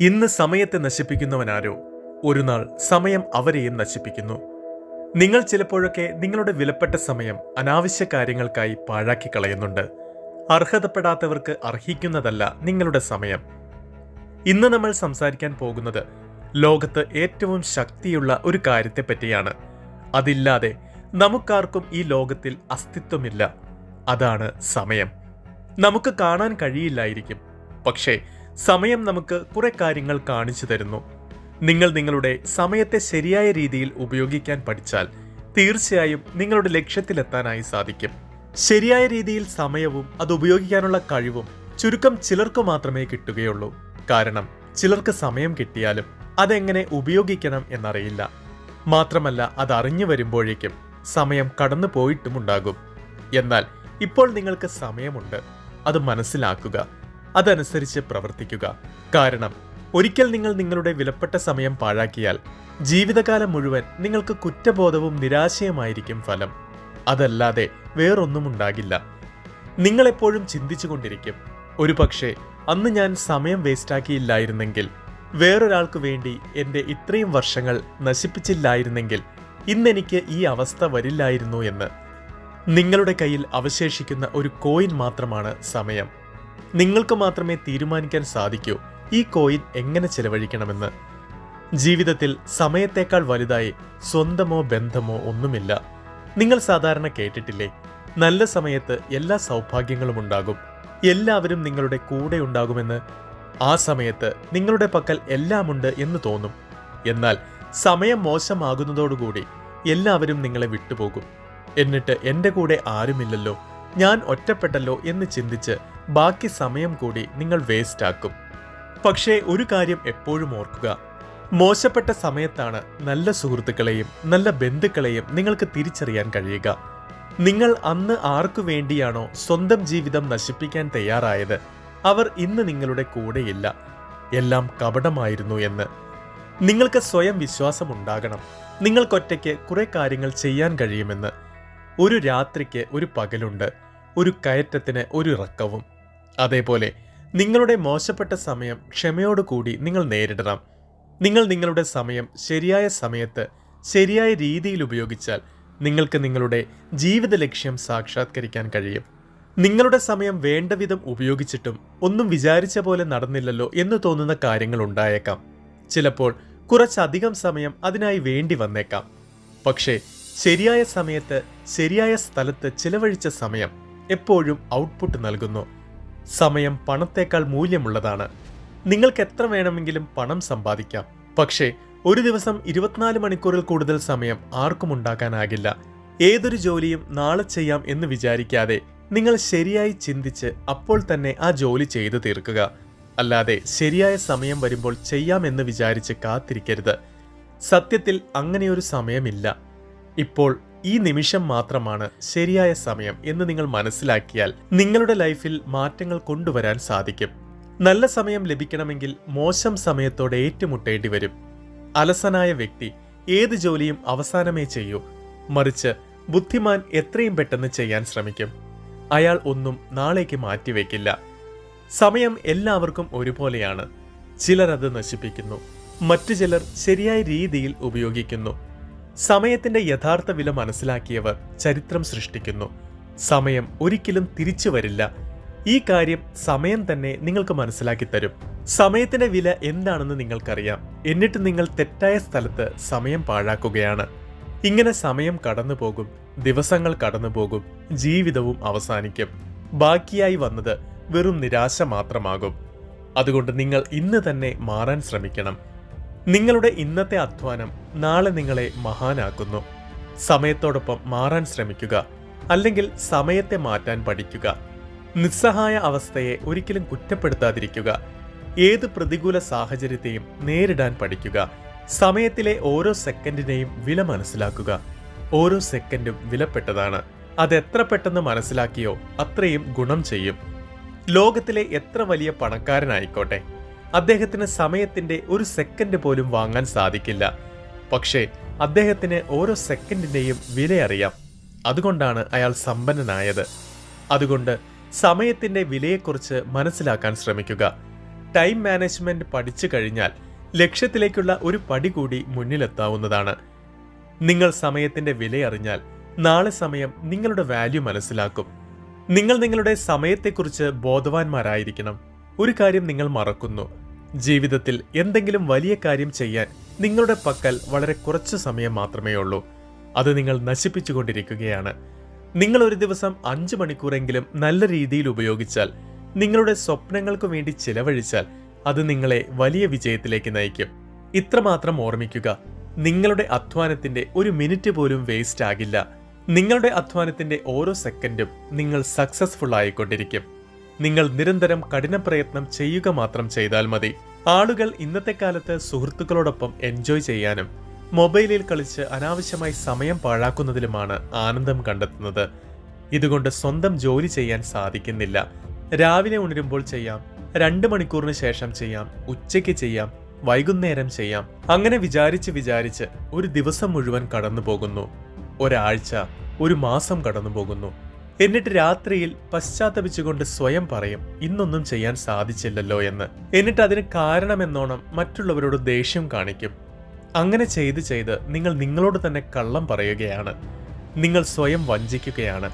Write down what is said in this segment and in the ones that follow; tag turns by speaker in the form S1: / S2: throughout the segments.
S1: ഇന്ന് സമയത്തെ നശിപ്പിക്കുന്നവനാരോ? ഒരു നാൾ സമയം അവരെയും നശിപ്പിക്കുന്നു. നിങ്ങൾ ചിലപ്പോഴൊക്കെ നിങ്ങളുടെ വിലപ്പെട്ട സമയം അനാവശ്യ കാര്യങ്ങൾക്കായി പാഴാക്കി കളയുന്നുണ്ട് അർഹതപ്പെടാത്തവർക്ക് അർഹിക്കുന്നതല്ല നിങ്ങളുടെ സമയം. ഇന്ന് നമ്മൾ സംസാരിക്കാൻ പോകുന്നത് ലോകത്ത് ഏറ്റവും ശക്തിയുള്ള ഒരു കാര്യത്തെ പറ്റിയാണ് അതില്ലാതെ നമുക്കാർക്കും ഈ ലോകത്തിൽ അസ്തിത്വമില്ല. അതാണ് സമയം. നമുക്ക് കാണാൻ കഴിയില്ലായിരിക്കും. പക്ഷേ സമയം നമുക്ക് കുറെ കാര്യങ്ങൾ കാണിച്ചു തരുന്നു. നിങ്ങൾ നിങ്ങളുടെ സമയത്തെ ശരിയായ രീതിയിൽ ഉപയോഗിക്കാൻ പഠിച്ചാൽ തീർച്ചയായും നിങ്ങളുടെ ലക്ഷ്യത്തിലെത്താനായി സാധിക്കും. ശരിയായ രീതിയിൽ സമയവും അത് ഉപയോഗിക്കാനുള്ള കഴിവും ചുരുക്കം ചിലർക്ക് മാത്രമേ കിട്ടുകയുള്ളൂ. കാരണം ചിലർക്ക് സമയം കിട്ടിയാലും അതെങ്ങനെ ഉപയോഗിക്കണം എന്നറിയില്ല. മാത്രമല്ല അത് അറിഞ്ഞു വരുമ്പോഴേക്കും സമയം കടന്നു പോയിട്ടുമുണ്ടാകും. എന്നാൽ ഇപ്പോൾ നിങ്ങൾക്ക് സമയമുണ്ട്. അത് മനസ്സിലാക്കുക. അതനുസരിച്ച് പ്രവർത്തിക്കുക. കാരണം ഒരിക്കൽ നിങ്ങൾ നിങ്ങളുടെ വിലപ്പെട്ട സമയം പാഴാക്കിയാൽ ജീവിതകാലം മുഴുവൻ നിങ്ങൾക്ക് കുറ്റബോധവും നിരാശയുമായിരിക്കും ഫലം. അതല്ലാതെ വേറൊന്നും ഉണ്ടാകില്ല. നിങ്ങളെപ്പോഴും ചിന്തിച്ചുകൊണ്ടിരിക്കും. ഒരു പക്ഷേ അന്ന് ഞാൻ സമയം വേസ്റ്റാക്കിയില്ലായിരുന്നെങ്കിൽ വേറൊരാൾക്ക് വേണ്ടി എന്റെ ഇത്രയും വർഷങ്ങൾ നശിപ്പിച്ചില്ലായിരുന്നെങ്കിൽ ഇന്നെനിക്ക് ഈ അവസ്ഥ വരില്ലായിരുന്നു എന്ന്. നിങ്ങളുടെ കയ്യിൽ അവശേഷിക്കുന്ന ഒരു കോയിൻ മാത്രമാണ് സമയം. നിങ്ങൾക്ക് മാത്രമേ തീരുമാനിക്കാൻ സാധിക്കൂ. ഈ കോയിൻ എങ്ങനെ ചെലവഴിക്കണമെന്ന്. ജീവിതത്തിൽ സമയത്തേക്കാൾ വലുതായി സ്വന്തമോ ബന്ധമോ ഒന്നുമില്ല. നിങ്ങൾ സാധാരണ കേട്ടിട്ടില്ലേ? നല്ല സമയത്ത് എല്ലാ സൗഭാഗ്യങ്ങളും ഉണ്ടാകും. എല്ലാവരും നിങ്ങളുടെ കൂടെ ഉണ്ടാകുമെന്ന്. ആ സമയത്ത് നിങ്ങളുടെ പക്കൽ എല്ലാമുണ്ട് എന്ന് തോന്നും. എന്നാൽ സമയം മോശമാകുന്നതോടുകൂടി എല്ലാവരും നിങ്ങളെ വിട്ടുപോകും. എന്നിട്ട് എന്റെ കൂടെ ആരുമില്ലല്ലോ? ഞാൻ ഒറ്റപ്പെട്ടല്ലോ എന്ന് ചിന്തിച്ച് ബാക്കി സമയം കൂടി നിങ്ങൾ വേസ്റ്റ് ആക്കും പക്ഷേ ഒരു കാര്യം എപ്പോഴും ഓർക്കുക. മോശപ്പെട്ട സമയത്താണ് നല്ല സുഹൃത്തുക്കളെയും നല്ല ബന്ധുക്കളെയും നിങ്ങൾക്ക് തിരിച്ചറിയാൻ കഴിയുക. നിങ്ങൾ അന്ന് ആർക്കു വേണ്ടിയാണോ സ്വന്തം ജീവിതം നശിപ്പിക്കാൻ തയ്യാറായത്? അവർ ഇന്ന് നിങ്ങളുടെ കൂടെയില്ല. എല്ലാം കപടമായിരുന്നു എന്ന്. നിങ്ങൾക്ക് സ്വയം വിശ്വാസം വിശ്വാസമുണ്ടാകണം. നിങ്ങൾക്കൊറ്റയ്ക്ക് കുറെ കാര്യങ്ങൾ ചെയ്യാൻ കഴിയുമെന്ന്. ഒരു രാത്രിക്ക് ഒരു പകലുണ്ട്. ഒരു കയറ്റത്തിന് ഒരു ഇറക്കവും. അതേപോലെ നിങ്ങളുടെ മോശപ്പെട്ട സമയം ക്ഷമയോടുകൂടി നിങ്ങൾ നേരിടണം. നിങ്ങൾ നിങ്ങളുടെ സമയം ശരിയായ സമയത്ത് ശരിയായ രീതിയിൽ ഉപയോഗിച്ചാൽ നിങ്ങൾക്ക് നിങ്ങളുടെ ജീവിത ലക്ഷ്യം സാക്ഷാത്കരിക്കാൻ കഴിയും. നിങ്ങളുടെ സമയം വേണ്ട വിധം ഉപയോഗിച്ചിട്ടും ഒന്നും വിചാരിച്ച പോലെ നടന്നില്ലല്ലോ എന്ന് തോന്നുന്ന കാര്യങ്ങൾ ഉണ്ടായേക്കാം. ചിലപ്പോൾ കുറച്ചധികം സമയം അതിനായി വേണ്ടി വന്നേക്കാം. പക്ഷേ ശരിയായ സമയത്ത് ശരിയായ സ്ഥലത്ത് ചിലവഴിച്ച സമയം എപ്പോഴും ഔട്ട്പുട്ട് നൽകുന്നു. സമയം പണത്തേക്കാൾ മൂല്യമുള്ളതാണ്. നിങ്ങൾക്ക് എത്ര വേണമെങ്കിലും പണം സമ്പാദിക്കാം. പക്ഷേ ഒരു ദിവസം ഇരുപത്തിനാല് മണിക്കൂറിൽ കൂടുതൽ സമയം ആർക്കും ഉണ്ടാക്കാനാകില്ല. ഏതൊരു ജോലിയും നാളെ ചെയ്യാം എന്ന് വിചാരിക്കാതെ നിങ്ങൾ ശരിയായി ചിന്തിച്ച് അപ്പോൾ തന്നെ ആ ജോലി ചെയ്തു തീർക്കുക. അല്ലാതെ ശരിയായ സമയം വരുമ്പോൾ ചെയ്യാമെന്ന് വിചാരിച്ച് കാത്തിരിക്കരുത്. സത്യത്തിൽ അങ്ങനെയൊരു സമയമില്ല. ഇപ്പോൾ ഈ നിമിഷം മാത്രമാണ് ശരിയായ സമയം എന്ന് നിങ്ങൾ മനസ്സിലാക്കിയാൽ നിങ്ങളുടെ ലൈഫിൽ മാറ്റങ്ങൾ കൊണ്ടുവരാൻ സാധിക്കും. നല്ല സമയം ലഭിക്കണമെങ്കിൽ മോശം സമയത്തോടെ ഏറ്റുമുട്ടേണ്ടി വരും. അലസനായ വ്യക്തി ഏത് ജോലിയും അവസാനമേ ചെയ്യൂ. മറിച്ച് ബുദ്ധിമാൻ എത്രയും പെട്ടെന്ന് ചെയ്യാൻ ശ്രമിക്കും. അയാൾ ഒന്നും നാളേക്ക് മാറ്റിവെക്കില്ല. സമയം എല്ലാവർക്കും ഒരുപോലെയാണ്. ചിലർ അത് നശിപ്പിക്കുന്നു. മറ്റു ചിലർ ശരിയായ രീതിയിൽ ഉപയോഗിക്കുന്നു. സമയത്തിന്റെ യഥാർത്ഥ വില മനസ്സിലാക്കിയവർ ചരിത്രം സൃഷ്ടിക്കുന്നു. സമയം ഒരിക്കലും തിരിച്ചു വരില്ല. ഈ കാര്യം സമയം തന്നെ നിങ്ങൾക്ക് മനസ്സിലാക്കി തരും. സമയത്തിന്റെ വില എന്താണെന്ന് നിങ്ങൾക്കറിയാം. എന്നിട്ട് നിങ്ങൾ തെറ്റായ സ്ഥലത്ത് സമയം പാഴാക്കുകയാണ്. ഇങ്ങനെ സമയം കടന്നു പോകും ദിവസങ്ങൾ കടന്നു പോകും ജീവിതവും അവസാനിക്കും. ബാക്കിയായി വന്നത് വെറും നിരാശ മാത്രമാകും. അതുകൊണ്ട് നിങ്ങൾ ഇന്ന് തന്നെ മാറാൻ ശ്രമിക്കണം. നിങ്ങളുടെ ഇന്നത്തെ അധ്വാനം നാളെ നിങ്ങളെ മഹാനാക്കുന്നു. സമയത്തോടൊപ്പം മാറാൻ ശ്രമിക്കുക അല്ലെങ്കിൽ സമയത്തെ മാറ്റാൻ പഠിക്കുക. നിസ്സഹായ അവസ്ഥയെ ഒരിക്കലും കുറ്റപ്പെടുത്താതിരിക്കുക. ഏത് പ്രതികൂല സാഹചര്യത്തെയും നേരിടാൻ പഠിക്കുക. സമയത്തിലെ ഓരോ സെക്കൻഡിനെയും വില മനസ്സിലാക്കുക. ഓരോ സെക്കൻഡും വിലപ്പെട്ടതാണ്. അത് എത്ര പെട്ടെന്ന് മനസ്സിലാക്കിയോ അത്രയും ഗുണം ചെയ്യും. ലോകത്തിലെ എത്ര വലിയ പണക്കാരനായിക്കോട്ടെ. അദ്ദേഹത്തിന് സമയത്തിന്റെ ഒരു സെക്കൻഡ് പോലും വാങ്ങാൻ സാധിക്കില്ല. പക്ഷേ അദ്ദേഹത്തിന് ഓരോ സെക്കൻഡിന്റെയും വിലയറിയാം അതുകൊണ്ടാണ് അയാൾ സമ്പന്നനായത്. അതുകൊണ്ട് സമയത്തിന്റെ വിലയെക്കുറിച്ച് മനസ്സിലാക്കാൻ ശ്രമിക്കുക. ടൈം മാനേജ്മെന്റ് പഠിച്ചു കഴിഞ്ഞാൽ ലക്ഷ്യത്തിലേക്കുള്ള ഒരു പടി കൂടി മുന്നിലെത്താവുന്നതാണ്. നിങ്ങൾ സമയത്തിന്റെ വിലയറിഞ്ഞാൽ നാളെ സമയം നിങ്ങളുടെ വാല്യൂ മനസ്സിലാക്കും. നിങ്ങൾ നിങ്ങളുടെ സമയത്തെക്കുറിച്ച് ബോധവാന്മാരായിരിക്കണം. ഒരു കാര്യം നിങ്ങൾ മറക്കുന്നു. ജീവിതത്തിൽ എന്തെങ്കിലും വലിയ കാര്യം ചെയ്യാൻ നിങ്ങളുടെ പക്കൽ വളരെ കുറച്ച് സമയം മാത്രമേ ഉള്ളൂ. അത് നിങ്ങൾ നശിപ്പിച്ചുകൊണ്ടിരിക്കുകയാണ്. നിങ്ങൾ ഒരു ദിവസം അഞ്ച് മണിക്കൂറെങ്കിലും നല്ല രീതിയിൽ ഉപയോഗിച്ചാൽ നിങ്ങളുടെ സ്വപ്നങ്ങൾക്ക് വേണ്ടി ചിലവഴിച്ചാൽ അത് നിങ്ങളെ വലിയ വിജയത്തിലേക്ക് നയിക്കും. ഇത്രമാത്രം ഓർമ്മിക്കുക നിങ്ങളുടെ അധ്വാനത്തിന്റെ ഒരു മിനിറ്റ് പോലും വേസ്റ്റ് ആകില്ല നിങ്ങളുടെ അധ്വാനത്തിന്റെ ഓരോ സെക്കൻഡും നിങ്ങൾ സക്സസ്ഫുൾ ആയിക്കൊണ്ടിരിക്കും. നിങ്ങൾ നിരന്തരം കഠിന പ്രയത്നം ചെയ്യുക മാത്രം ചെയ്താൽ മതി. ആളുകൾ ഇന്നത്തെ കാലത്ത് സുഹൃത്തുക്കളോടൊപ്പം എൻജോയ് ചെയ്യാനും മൊബൈലിൽ കളിച്ച് അനാവശ്യമായി സമയം പാഴാക്കുന്നതിലുമാണ് ആനന്ദം കണ്ടെത്തുന്നത്. ഇതുകൊണ്ട് സ്വന്തം ജോലി ചെയ്യാൻ സാധിക്കുന്നില്ല. രാവിലെ ഉണരുമ്പോൾ ചെയ്യാം രണ്ട് മണിക്കൂറിന് ശേഷം ചെയ്യാം ഉച്ചയ്ക്ക് ചെയ്യാം വൈകുന്നേരം ചെയ്യാം. അങ്ങനെ വിചാരിച്ച് വിചാരിച്ച് ഒരു ദിവസം മുഴുവൻ കടന്നു പോകുന്നു ഒരാഴ്ച ഒരു മാസം കടന്നു പോകുന്നു എന്നിട്ട് രാത്രിയിൽ പശ്ചാത്തപിച്ചുകൊണ്ട് സ്വയം പറയും ഇന്നൊന്നും ചെയ്യാൻ സാധിച്ചില്ലല്ലോ എന്ന്. എന്നിട്ട് അതിന് കാരണമെന്നോണം മറ്റുള്ളവരോട് ദേഷ്യം കാണിക്കും. അങ്ങനെ ചെയ്ത് ചെയ്ത് നിങ്ങൾ നിങ്ങളോട് തന്നെ കള്ളം പറയുകയാണ്. നിങ്ങൾ സ്വയം വഞ്ചിക്കുകയാണ്.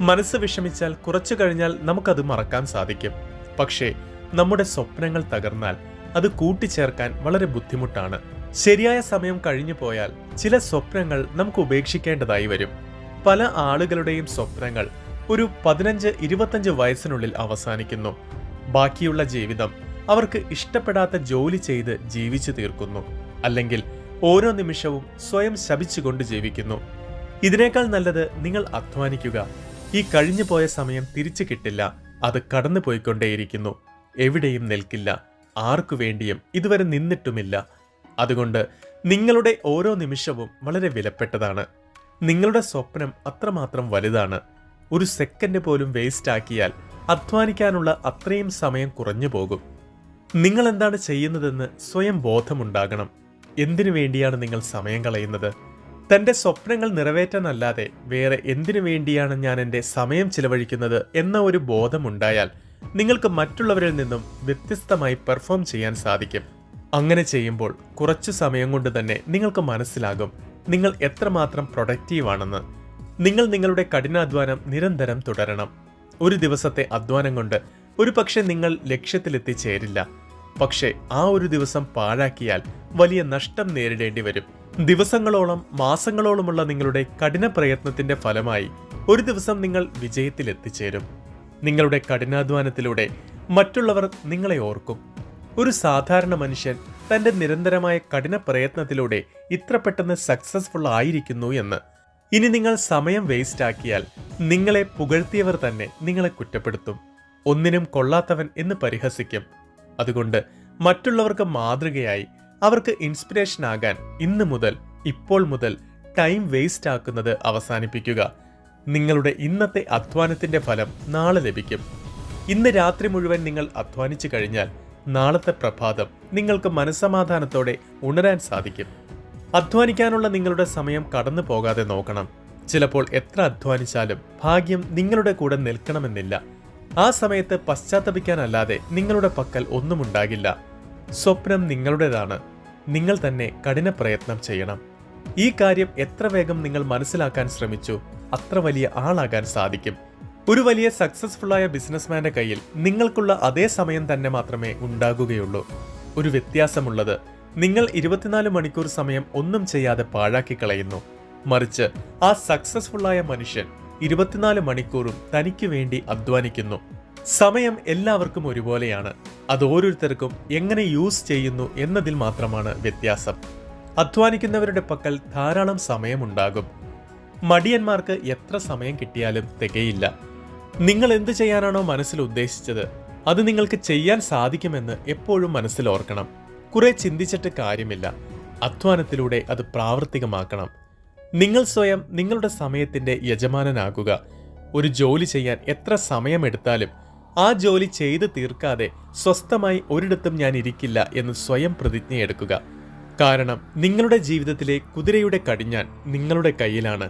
S1: മനസ്സ് വിഷമിച്ചാൽ കുറച്ചു കഴിഞ്ഞാൽ നമുക്കത് മറക്കാൻ സാധിക്കും. പക്ഷേ നമ്മുടെ സ്വപ്നങ്ങൾ തകർന്നാൽ അത് കൂട്ടിച്ചേർക്കാൻ വളരെ ബുദ്ധിമുട്ടാണ്. ശരിയായ സമയം കഴിഞ്ഞു പോയാൽ ചില സ്വപ്നങ്ങൾ നമുക്ക് ഉപേക്ഷിക്കേണ്ടതായി വരും. പല ആളുകളുടെയും സ്വപ്നങ്ങൾ ഒരു പതിനഞ്ച് ഇരുപത്തഞ്ച് വയസ്സിനുള്ളിൽ അവസാനിക്കുന്നു. ബാക്കിയുള്ള ജീവിതം അവർക്ക് ഇഷ്ടപ്പെടാത്ത ജോലി ചെയ്ത് ജീവിച്ചു തീർക്കുന്നു. അല്ലെങ്കിൽ ഓരോ നിമിഷവും സ്വയം ശപിച്ചുകൊണ്ട് ജീവിക്കുന്നു. ഇതിനേക്കാൾ നല്ലത് നിങ്ങൾ അധ്വാനിക്കുക. ഈ കഴിഞ്ഞു പോയ സമയം തിരിച്ചു കിട്ടില്ല. അത് കടന്നു പോയിക്കൊണ്ടേയിരിക്കുന്നു. എവിടെയും നിൽക്കില്ല. ആർക്കു വേണ്ടിയും ഇതുവരെ നിന്നിട്ടുമില്ല. അതുകൊണ്ട് നിങ്ങളുടെ ഓരോ നിമിഷവും വളരെ വിലപ്പെട്ടതാണ്. നിങ്ങളുടെ സ്വപ്നം അത്രമാത്രം വലുതാണ്. ഒരു സെക്കൻഡ് പോലും വേസ്റ്റ് ആക്കിയാൽ അധ്വാനിക്കാനുള്ള അത്രയും സമയം കുറഞ്ഞു പോകും. നിങ്ങൾ എന്താണ് ചെയ്യുന്നതെന്ന് സ്വയം ബോധമുണ്ടാകണം. എന്തിനു വേണ്ടിയാണ് നിങ്ങൾ സമയം കളയുന്നത്? തന്റെ സ്വപ്നങ്ങൾ നിറവേറ്റാനല്ലാതെ വേറെ എന്തിനു വേണ്ടിയാണ് ഞാൻ എന്റെ സമയം ചിലവഴിക്കുന്നത് എന്ന ഒരു ബോധമുണ്ടായാൽ നിങ്ങൾക്ക് മറ്റുള്ളവരിൽ നിന്നും വ്യത്യസ്തമായി പെർഫോം ചെയ്യാൻ സാധിക്കും. അങ്ങനെ ചെയ്യുമ്പോൾ കുറച്ചു സമയം കൊണ്ട് തന്നെ നിങ്ങൾക്ക് മനസ്സിലാകും നിങ്ങൾ എത്രമാത്രം പ്രൊഡക്റ്റീവ് ആണെന്ന് നിങ്ങൾ നിങ്ങളുടെ കഠിനാധ്വാനം നിരന്തരം തുടരണം. ഒരു ദിവസത്തെ അധ്വാനം കൊണ്ട് ഒരു പക്ഷെ നിങ്ങൾ ലക്ഷ്യത്തിലെത്തിച്ചേരില്ല. പക്ഷേ ആ ഒരു ദിവസം പാഴാക്കിയാൽ വലിയ നഷ്ടം നേരിടേണ്ടി വരും. ദിവസങ്ങളോളം മാസങ്ങളോളമുള്ള നിങ്ങളുടെ കഠിന പ്രയത്നത്തിന്റെ ഫലമായി ഒരു ദിവസം നിങ്ങൾ വിജയത്തിലെത്തിച്ചേരും. നിങ്ങളുടെ കഠിനാധ്വാനത്തിലൂടെ മറ്റുള്ളവർ നിങ്ങളെ ഓർക്കും. ഒരു സാധാരണ മനുഷ്യൻ തന്റെ നിരന്തരമായ കഠിന പ്രയത്നത്തിലൂടെ ഇത്ര പെട്ടെന്ന് സക്സസ്ഫുൾ ആയിരിക്കുന്നു എന്ന്. ഇനി നിങ്ങൾ സമയം വേസ്റ്റ് ആക്കിയാൽ നിങ്ങളെ പുകഴ്ത്തിയവർ തന്നെ നിങ്ങളെ കുറ്റപ്പെടുത്തും. ഒന്നിനും കൊള്ളാത്തവൻ എന്ന് പരിഹസിക്കും. അതുകൊണ്ട് മറ്റുള്ളവർക്ക് മാതൃകയായി അവർക്ക് ഇൻസ്പിറേഷൻ ആകാൻ ഇന്ന് മുതൽ ഇപ്പോൾ മുതൽ ടൈം വേസ്റ്റ് ആക്കുന്നത് അവസാനിപ്പിക്കുക. നിങ്ങളുടെ ഇന്നത്തെ അധ്വാനത്തിന്റെ ഫലം നാളെ ലഭിക്കും. ഇന്ന് രാത്രി മുഴുവൻ നിങ്ങൾ അധ്വാനിച്ചു കഴിഞ്ഞാൽ നാളത്തെ പ്രഭാതം നിങ്ങൾക്ക് മനസ്സമാധാനത്തോടെ ഉണരാൻ സാധിക്കും. അധ്വാനിക്കാനുള്ള നിങ്ങളുടെ സമയം കടന്നു പോകാതെ നോക്കണം. ചിലപ്പോൾ എത്ര അധ്വാനിച്ചാലും ഭാഗ്യം നിങ്ങളുടെ കൂടെ നിൽക്കണമെന്നില്ല. ആ സമയത്ത് പശ്ചാത്തപിക്കാനല്ലാതെ നിങ്ങളുടെ പക്കൽ ഒന്നുമുണ്ടാകില്ല. സ്വപ്നം നിങ്ങളുടേതാണ്. നിങ്ങൾ തന്നെ കഠിന പ്രയത്നം ചെയ്യണം. ഈ കാര്യം എത്ര വേഗം നിങ്ങൾ മനസ്സിലാക്കാൻ ശ്രമിച്ചു അത്ര വലിയ ആളാകാൻ സാധിക്കും. ഒരു വലിയ സക്സസ്ഫുൾ ആയ ബിസിനസ്മാന്റെ കയ്യിൽ നിങ്ങൾക്കുള്ള അതേ സമയം തന്നെ മാത്രമേ ഉണ്ടാകുകയുള്ളൂ. ഒരു വ്യത്യാസമുള്ളത് നിങ്ങൾ ഇരുപത്തിനാല് മണിക്കൂർ സമയം ഒന്നും ചെയ്യാതെ പാഴാക്കി കളയുന്നു. മറിച്ച് ആ സക്സസ്ഫുൾ ആയ മനുഷ്യൻ ഇരുപത്തിനാല് മണിക്കൂറും തനിക്ക് വേണ്ടി അധ്വാനിക്കുന്നു. സമയം എല്ലാവർക്കും ഒരുപോലെയാണ്. അത് ഓരോരുത്തർക്കും എങ്ങനെ യൂസ് ചെയ്യുന്നു എന്നതിൽ മാത്രമാണ് വ്യത്യാസം. അധ്വാനിക്കുന്നവരുടെ പക്കൽ ധാരാളം സമയമുണ്ടാകും മടിയന്മാർക്ക് എത്ര സമയം കിട്ടിയാലും തികയില്ല. നിങ്ങൾ എന്ത് ചെയ്യാനാണോ മനസ്സിൽ ഉദ്ദേശിച്ചത് അത് നിങ്ങൾക്ക് ചെയ്യാൻ സാധിക്കുമെന്ന് എപ്പോഴും മനസ്സിൽ ഓർക്കണം. കുറെ ചിന്തിച്ചിട്ട് കാര്യമില്ല. അധ്വാനത്തിലൂടെ അത് പ്രാവർത്തികമാക്കണം. നിങ്ങൾ സ്വയം നിങ്ങളുടെ സമയത്തിന്റെ യജമാനനാകുക. ഒരു ജോലി ചെയ്യാൻ എത്ര സമയമെടുത്താലും ആ ജോലി ചെയ്ത് തീർക്കാതെ സ്വസ്ഥമായി ഒരിടത്തും ഞാൻ ഇരിക്കില്ല എന്ന് സ്വയം പ്രതിജ്ഞയെടുക്കുക. കാരണം നിങ്ങളുടെ ജീവിതത്തിലെ കുതിരയുടെ കടിഞ്ഞാൻ നിങ്ങളുടെ കയ്യിലാണ്.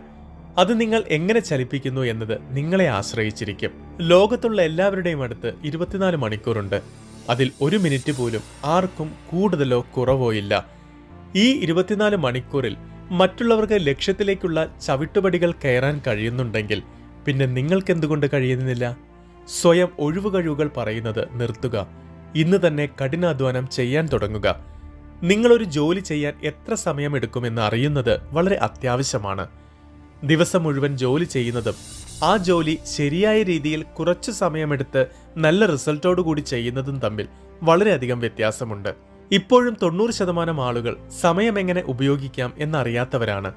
S1: അത് നിങ്ങൾ എങ്ങനെ ചലിപ്പിക്കുന്നു എന്നത് നിങ്ങളെ ആശ്രയിച്ചിരിക്കും. ലോകത്തുള്ള എല്ലാവരുടെയും അടുത്ത് ഇരുപത്തിനാല് മണിക്കൂറുണ്ട്. അതിൽ ഒരു മിനിറ്റ് പോലും ആർക്കും കൂടുതലോ കുറവോ ഇല്ല. ഈ ഇരുപത്തിനാല് മണിക്കൂറിൽ മറ്റുള്ളവർക്ക് ലക്ഷ്യത്തിലേക്കുള്ള ചവിട്ടുപടികൾ കയറാൻ കഴിയുന്നുണ്ടെങ്കിൽ പിന്നെ നിങ്ങൾക്ക് നിങ്ങൾക്കെന്തുകൊണ്ട് കഴിയുന്നില്ല? സ്വയം ഒഴിവുകഴിവുകൾ പറയുന്നത് നിർത്തുക. ഇന്ന് തന്നെ കഠിനാധ്വാനം ചെയ്യാൻ തുടങ്ങുക. നിങ്ങളൊരു ജോലി ചെയ്യാൻ എത്ര സമയമെടുക്കുമെന്ന് അറിയുന്നത് വളരെ അത്യാവശ്യമാണ്. ദിവസം മുഴുവൻ ജോലി ചെയ്യുന്നതും ആ ജോലി ശരിയായ രീതിയിൽ കുറച്ചു സമയമെടുത്ത് നല്ല റിസൾട്ടോടു കൂടി ചെയ്യുന്നതും തമ്മിൽ വളരെയധികം വ്യത്യാസമുണ്ട്. ഇപ്പോഴും തൊണ്ണൂറ് ശതമാനം ആളുകൾ സമയം എങ്ങനെ ഉപയോഗിക്കാം എന്നറിയാത്തവരാണ്.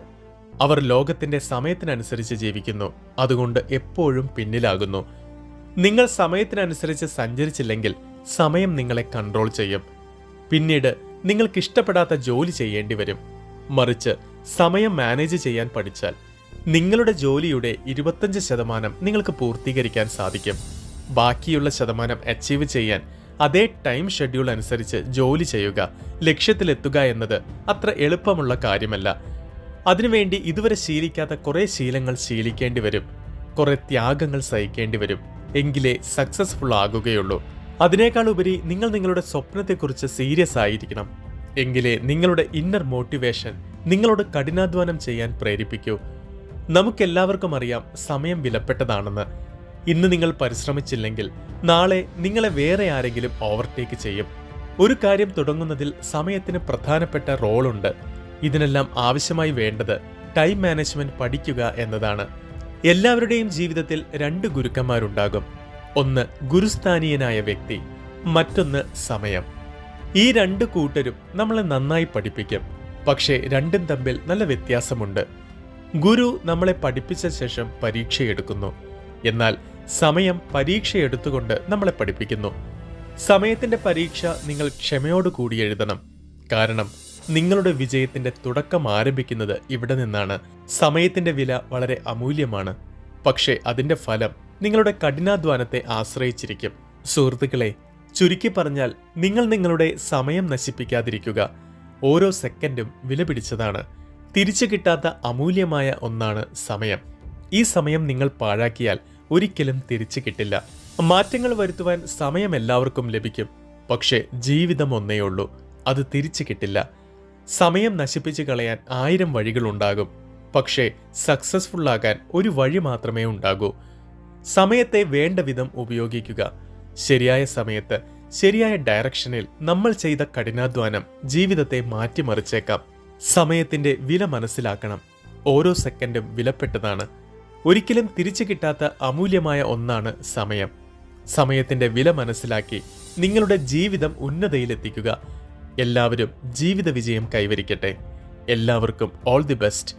S1: അവർ ലോകത്തിന്റെ സമയത്തിനനുസരിച്ച് ജീവിക്കുന്നു. അതുകൊണ്ട് എപ്പോഴും പിന്നിലാകുന്നു. നിങ്ങൾ സമയത്തിനനുസരിച്ച് സഞ്ചരിച്ചില്ലെങ്കിൽ സമയം നിങ്ങളെ കൺട്രോൾ ചെയ്യും. പിന്നീട് നിങ്ങൾക്ക് ഇഷ്ടപ്പെടാത്ത ജോലി ചെയ്യേണ്ടി വരും. മറിച്ച് സമയം മാനേജ് ചെയ്യാൻ പഠിച്ചാൽ. നിങ്ങളുടെ ജോലിയുടെ ഇരുപത്തഞ്ച് ശതമാനം നിങ്ങൾക്ക് പൂർത്തീകരിക്കാൻ സാധിക്കും. ബാക്കിയുള്ള ശതമാനം അച്ചീവ് ചെയ്യാൻ അതേ ടൈം ഷെഡ്യൂൾ അനുസരിച്ച് ജോലി ചെയ്യുക ലക്ഷ്യത്തിലെത്തുക എന്നത് അത്ര എളുപ്പമുള്ള കാര്യമല്ല. അതിനുവേണ്ടി ഇതുവരെ ശീലിക്കാത്ത കുറേ ശീലങ്ങൾ ശീലിക്കേണ്ടി വരും. കുറെ ത്യാഗങ്ങൾ സഹിക്കേണ്ടി വരും. എങ്കിലേ സക്സസ്ഫുൾ ആകുകയുള്ളൂ. അതിനേക്കാൾ ഉപരി നിങ്ങൾ നിങ്ങളുടെ സ്വപ്നത്തെക്കുറിച്ച് സീരിയസ് ആയിരിക്കണം. എങ്കിലേ നിങ്ങളുടെ ഇന്നർ മോട്ടിവേഷൻ നിങ്ങളോട് കഠിനാധ്വാനം ചെയ്യാൻ പ്രേരിപ്പിക്കൂ. നമുക്കെല്ലാവർക്കും അറിയാം സമയം വിലപ്പെട്ടതാണെന്ന്. ഇന്ന് നിങ്ങൾ പരിശ്രമിച്ചില്ലെങ്കിൽ നാളെ നിങ്ങളെ വേറെ ആരെങ്കിലും ഓവർടേക്ക് ചെയ്യും. ഒരു കാര്യം തുടങ്ങുന്നതിൽ സമയത്തിന് പ്രധാനപ്പെട്ട റോളുണ്ട്. ഇതിനെല്ലാം ആവശ്യമായി വേണ്ടത് ടൈം മാനേജ്മെന്റ് പഠിക്കുക എന്നതാണ്. എല്ലാവരുടെയും ജീവിതത്തിൽ രണ്ട് ഗുരുക്കന്മാരുണ്ടാകും. ഒന്ന് ഗുരുസ്ഥാനീയനായ വ്യക്തി മറ്റൊന്ന് സമയം. ഈ രണ്ട് കൂട്ടരും നമ്മളെ നന്നായി പഠിപ്പിക്കും. പക്ഷേ രണ്ടും തമ്മിൽ നല്ല വ്യത്യാസമുണ്ട്. ഗുരു നമ്മളെ പഠിപ്പിച്ച ശേഷം പരീക്ഷയെടുക്കുന്നു. എന്നാൽ സമയം പരീക്ഷയെടുത്തുകൊണ്ട് നമ്മളെ പഠിപ്പിക്കുന്നു. സമയത്തിന്റെ പരീക്ഷ നിങ്ങൾ ക്ഷമയോടുകൂടി എഴുതണം. കാരണം നിങ്ങളുടെ വിജയത്തിന്റെ തുടക്കം ആരംഭിക്കുന്നത് ഇവിടെ നിന്നാണ്. സമയത്തിന്റെ വില വളരെ അമൂല്യമാണ്. പക്ഷേ അതിന്റെ ഫലം നിങ്ങളുടെ കഠിനാധ്വാനത്തെ ആശ്രയിച്ചിരിക്കും. സുഹൃത്തുക്കളെ ചുരുക്കി പറഞ്ഞാൽ നിങ്ങൾ നിങ്ങളുടെ സമയം നശിപ്പിക്കാതിരിക്കുക. ഓരോ സെക്കൻഡും വിലപിടിച്ചതാണ് തിരിച്ചു കിട്ടാത്ത അമൂല്യമായ ഒന്നാണ് സമയം. ഈ സമയം നിങ്ങൾ പാഴാക്കിയാൽ ഒരിക്കലും തിരിച്ചു കിട്ടില്ല. മാറ്റങ്ങൾ വരുത്തുവാൻ സമയം എല്ലാവർക്കും ലഭിക്കും. പക്ഷേ ജീവിതം ഒന്നേയുള്ളൂ അത് തിരിച്ചു കിട്ടില്ല. സമയം നശിപ്പിച്ചു കളയാൻ ആയിരം വഴികളുണ്ടാകും പക്ഷേ സക്സസ്ഫുൾ ആകാൻ ഒരു വഴി മാത്രമേ ഉണ്ടാകൂ. സമയത്തെ വേണ്ട വിധം ഉപയോഗിക്കുക. ശരിയായ സമയത്ത് ശരിയായ ഡയറക്ഷനിൽ നമ്മൾ ചെയ്ത കഠിനാധ്വാനം ജീവിതത്തെ മാറ്റിമറിച്ചേക്കാം. സമയത്തിന്റെ വില മനസ്സിലാക്കണം. ഓരോ സെക്കൻഡും വിലപ്പെട്ടതാണ്. ഒരിക്കലും തിരിച്ചു കിട്ടാത്ത അമൂല്യമായ ഒന്നാണ് സമയം. സമയത്തിന്റെ വില മനസ്സിലാക്കി നിങ്ങളുടെ ജീവിതം ഉന്നതയിലെത്തിക്കുക. എല്ലാവരും ജീവിത വിജയം കൈവരിക്കട്ടെ. എല്ലാവർക്കും ഓൾ ദി ബെസ്റ്റ്